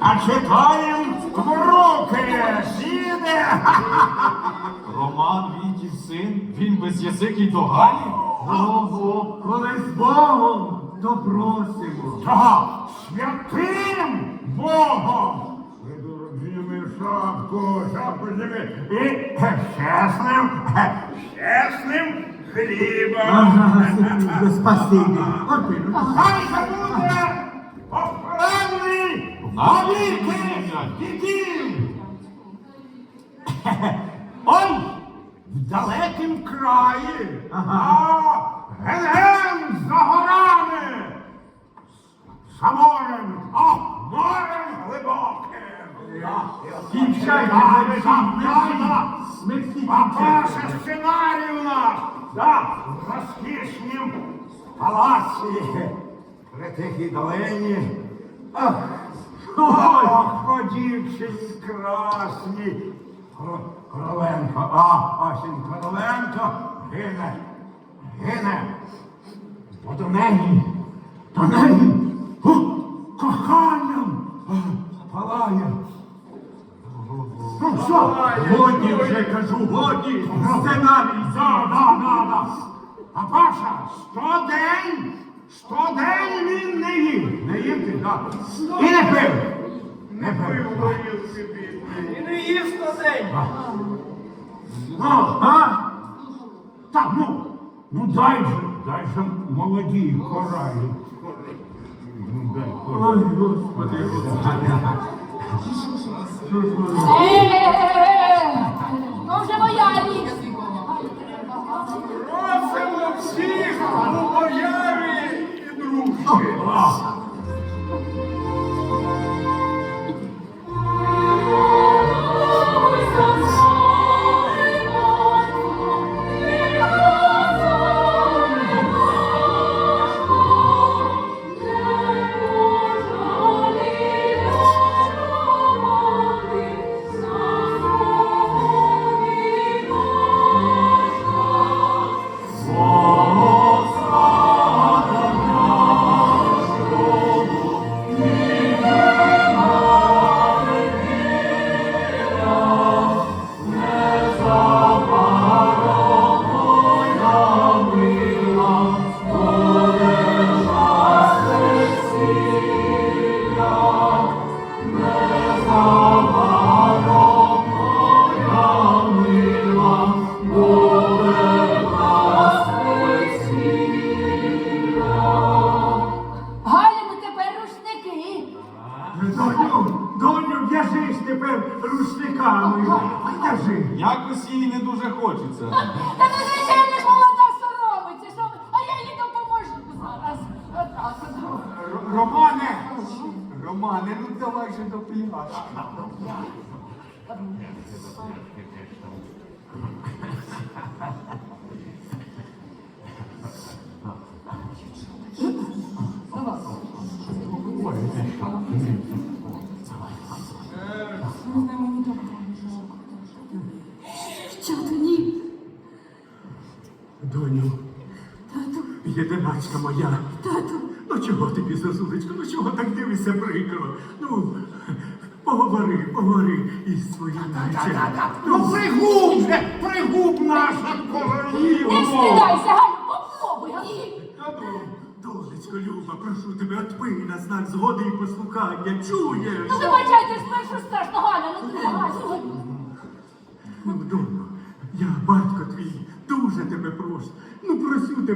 а читаєм в руки сіде. Роман Вітів син, він без язики й догалі? Ого, коли з Богом, то просимо. Чого? Святим Богом. Зніми шапку, шапку зніми. І чесним, чесним хлібом. Ага, спасибі. Хай це навіки дітів. Он в далекім краї, а ген-ген за горами. За морем, а морем глибоким. Кінчайте. сценарій у нас, да, в розкішнім палаці, при тихій долині. Ах, ох, по дівчині красній. Кро- Короленко, а, осінь Короленко гине, гине. Бо до неї, до неї, коханням палає. Ну що? Годі вже кажу, годі. Сценарій. Да, да, да, да. А Паша, сто день він не їв. Не їв ти, так. І не пив. Не пив. І не на день. А? Так, ну, ну дай же, дай же молоді коралі. Ну, дай Ой. Господи, Е, то вже моя річ. Просимо всіх у появі і дружбі. Доню, доню, в'яжись тепер рушниками. В'яжи. Якось їй не дуже хочеться. Та ну, звичайно ж молода соромиться, що ви- а я їй допоможу зараз. Отак от. Р- Романе! Романе, ну давай же до пляшки. Чого ні? Доню, Тату, єдиначка моя. тату. Ну чого тобі, зазулечко, ну чого так дивишся прикро? Ну, поговори, поговори із своїм нареченим. Ну пригуб же, пригуб наша Не королівно. Донечко, Люба, прошу тебе, отпий на знак згоди і послухання. Чуєш? Ну, вибачайте, спершу страшно, Галя, ну не. Ну, доню, я, батько твій, дуже тебе прошу. Ну, просю тебе.